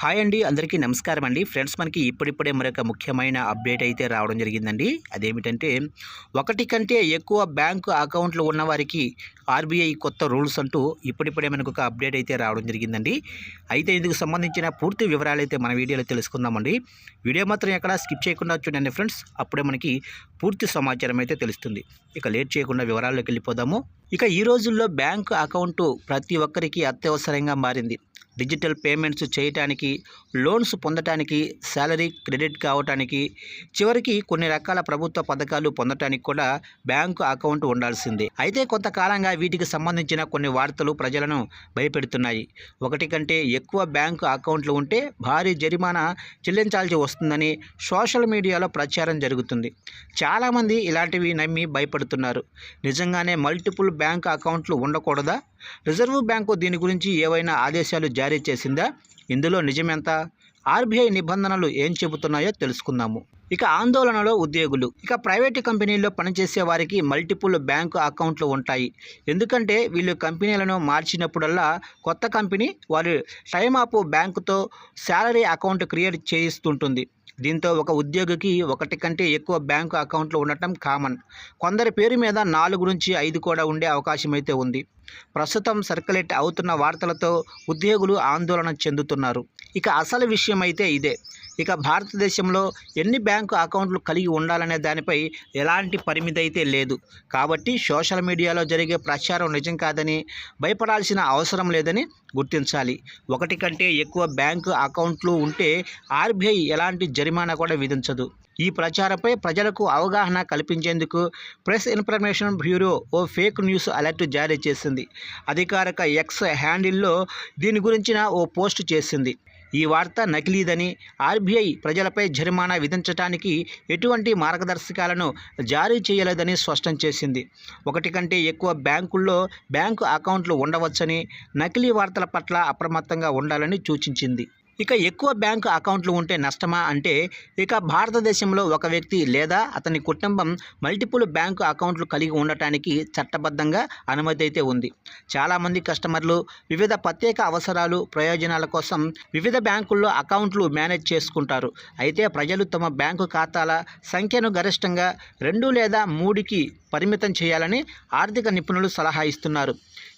Hi అండి అందరికీ నమస్కారం అండి. ఫ్రెండ్స్ మనకి ఇప్పుడిప్పుడే మరొక ముఖ్యమైన అప్డేట్ అయితే రావడం జరిగిందండి. అదేమిటంటే ఒకటి కంటే ఎక్కువ బ్యాంకు అకౌంట్లు ఉన్నవారికి ఆర్బీఐ కొత్త రూల్స్ అంటూ ఇప్పుడిప్పుడే మనకు ఒక అప్డేట్ అయితే రావడం జరిగిందండి. అయితే ఇందుకు సంబంధించిన పూర్తి వివరాలు అయితే మన వీడియోలో తెలుసుకుందామండి. వీడియో మాత్రం ఎక్కడ స్కిప్ చేయకుండా చూడండి ఫ్రెండ్స్. అప్పుడే మనకి పూర్తి సమాచారం అయితే తెలుస్తుంది. ఇక లేట్ చేయకుండా వివరాల్లోకి వెళ్ళిపోదాము. ఇక ఈ రోజుల్లో బ్యాంకు అకౌంటు ప్రతి ఒక్కరికి అత్యవసరంగా మారింది. డిజిటల్ పేమెంట్స్ చేయటానికి లోన్స్ పొందటానికి శాలరీ క్రెడిట్ కావటానికి చివరికి కొన్ని రకాల ప్రభుత్వ పథకాలు పొందటానికి కూడా బ్యాంకు అకౌంట్ ఉండాల్సిందే. అయితే కొంతకాలంగా వీటికి సంబంధించిన కొన్ని వార్తలు ప్రజలను భయపెడుతున్నాయి. ఒకటి కంటే ఎక్కువ బ్యాంకు అకౌంట్లు ఉంటే భారీ జరిమానా చెల్లించాల్సి వస్తుందని సోషల్ మీడియాలో ప్రచారం జరుగుతుంది. చాలామంది ఇలాంటివి నమ్మి భయపడుతున్నారు. నిజంగానే మల్టిపుల్ బ్యాంక్ అకౌంట్లు ఉండకూడదా? రిజర్వ్ బ్యాంకు దీని గురించి ఏవైనా ఆదేశాలు జారీ చేసిందా? ఇందులో నిజమెంత? ఆర్బీఐ నిబంధనలు ఏం చెబుతున్నాయో తెలుసుకుందాము. ఇక ఆందోళనలో ఉద్యోగులు. ఇక ప్రైవేటు కంపెనీల్లో పనిచేసే వారికి మల్టిపుల్ బ్యాంకు అకౌంట్లు ఉంటాయి. ఎందుకంటే వీళ్ళు కంపెనీలను మార్చినప్పుడల్లా కొత్త కంపెనీ వారి టైమ్ ఆఫ్ బ్యాంకుతో శాలరీ అకౌంట్ క్రియేట్ చేయిస్తుంటుంది. దీంతో ఒక ఉద్యోగికి ఒకటి కంటే ఎక్కువ బ్యాంకు అకౌంట్లు ఉండటం కామన్. కొందరి పేరు మీద నాలుగు నుంచి ఐదు కూడా ఉండే అవకాశం అయితే ఉంది. ప్రస్తుతం సర్క్యులేట్ అవుతున్న వార్తలతో ఉద్యోగులు ఆందోళన చెందుతున్నారు. ఇక అసలు విషయం అయితే ఇదే. ఇక భారతదేశంలో ఎన్ని బ్యాంకు అకౌంట్లు కలిగి ఉండాలనే దానిపై ఎలాంటి పరిమితి అయితే లేదు. కాబట్టి సోషల్ మీడియాలో జరిగే ప్రచారం నిజం కాదని భయపడాల్సిన అవసరం లేదని గుర్తించాలి. ఒకటి కంటే ఎక్కువ బ్యాంకు అకౌంట్లు ఉంటే ఆర్బీఐ ఎలాంటి జరిమానా కూడా విధించదు. ఈ ప్రచారంపై ప్రజలకు అవగాహన కల్పించేందుకు ప్రెస్ ఇన్ఫర్మేషన్ బ్యూరో ఓ ఫేక్ న్యూస్ అలర్ట్ జారీ చేసింది. అధికారిక ఎక్స్ హ్యాండిల్లో దీని గురించిన ఓ పోస్ట్ చేసింది. ఈ వార్త నకిలీదని ఆర్బీఐ ప్రజలపై జరిమానా విధించడానికి ఎటువంటి మార్గదర్శకాలను జారీ చేయలేదని స్పష్టం చేసింది. ఒకటి కంటే ఎక్కువ బ్యాంకుల్లో బ్యాంకు అకౌంట్లు ఉండవచ్చని నకిలీ వార్తల పట్ల అప్రమత్తంగా ఉండాలని సూచించింది. ఇక ఎక్కువ బ్యాంకు అకౌంట్లు ఉంటే నష్టమా అంటే ఇక భారతదేశంలో ఒక వ్యక్తి లేదా అతని కుటుంబం మల్టిపుల్ బ్యాంకు అకౌంట్లు కలిగి ఉండటానికి చట్టబద్ధంగా అనుమతి అయితే ఉంది. చాలామంది కస్టమర్లు వివిధ ప్రత్యేక అవసరాలు ప్రయోజనాల కోసం వివిధ బ్యాంకుల్లో అకౌంట్లు మేనేజ్ చేసుకుంటారు. అయితే ప్రజలు తమ బ్యాంకు ఖాతాల సంఖ్యను గరిష్టంగా రెండు లేదా మూడుకి పరిమితం చేయాలని ఆర్థిక నిపుణులు సలహా ఇస్తున్నారు.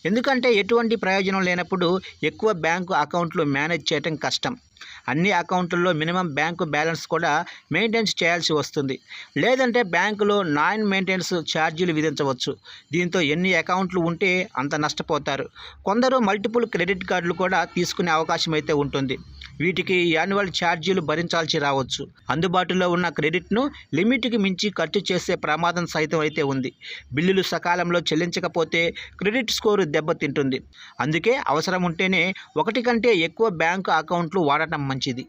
ఎందుకంటే ఎటువంటి ప్రయోజనం లేనప్పుడు ఎక్కువ బ్యాంకు అకౌంట్లు మేనేజ్ చేయటం కష్టం. అన్ని అకౌంట్లలో మినిమం బ్యాంకు బ్యాలెన్స్ కూడా మెయింటెన్స్ చేయాల్సి వస్తుంది. లేదంటే బ్యాంకులో నాన్ మెయింటెనెన్స్ ఛార్జీలు విధించవచ్చు. దీంతో ఎన్ని అకౌంట్లు ఉంటే అంత నష్టపోతారు. కొందరు మల్టిపుల్ క్రెడిట్ కార్డులు కూడా తీసుకునే అవకాశం అయితే ఉంటుంది. వీటికి యాన్యువల్ ఛార్జీలు భరించాల్సి రావచ్చు. అందుబాటులో ఉన్న క్రెడిట్ను లిమిట్కి మించి ఖర్చు చేసే ప్రమాదం సైతం అయితే ఉంది. బిల్లులు సకాలంలో చెల్లించకపోతే క్రెడిట్ స్కోరు దెబ్బతింటుంది. అందుకే అవసరం ఉంటేనే ఒకటి కంటే ఎక్కువ బ్యాంకు అకౌంట్లు వాడటం మంచిది.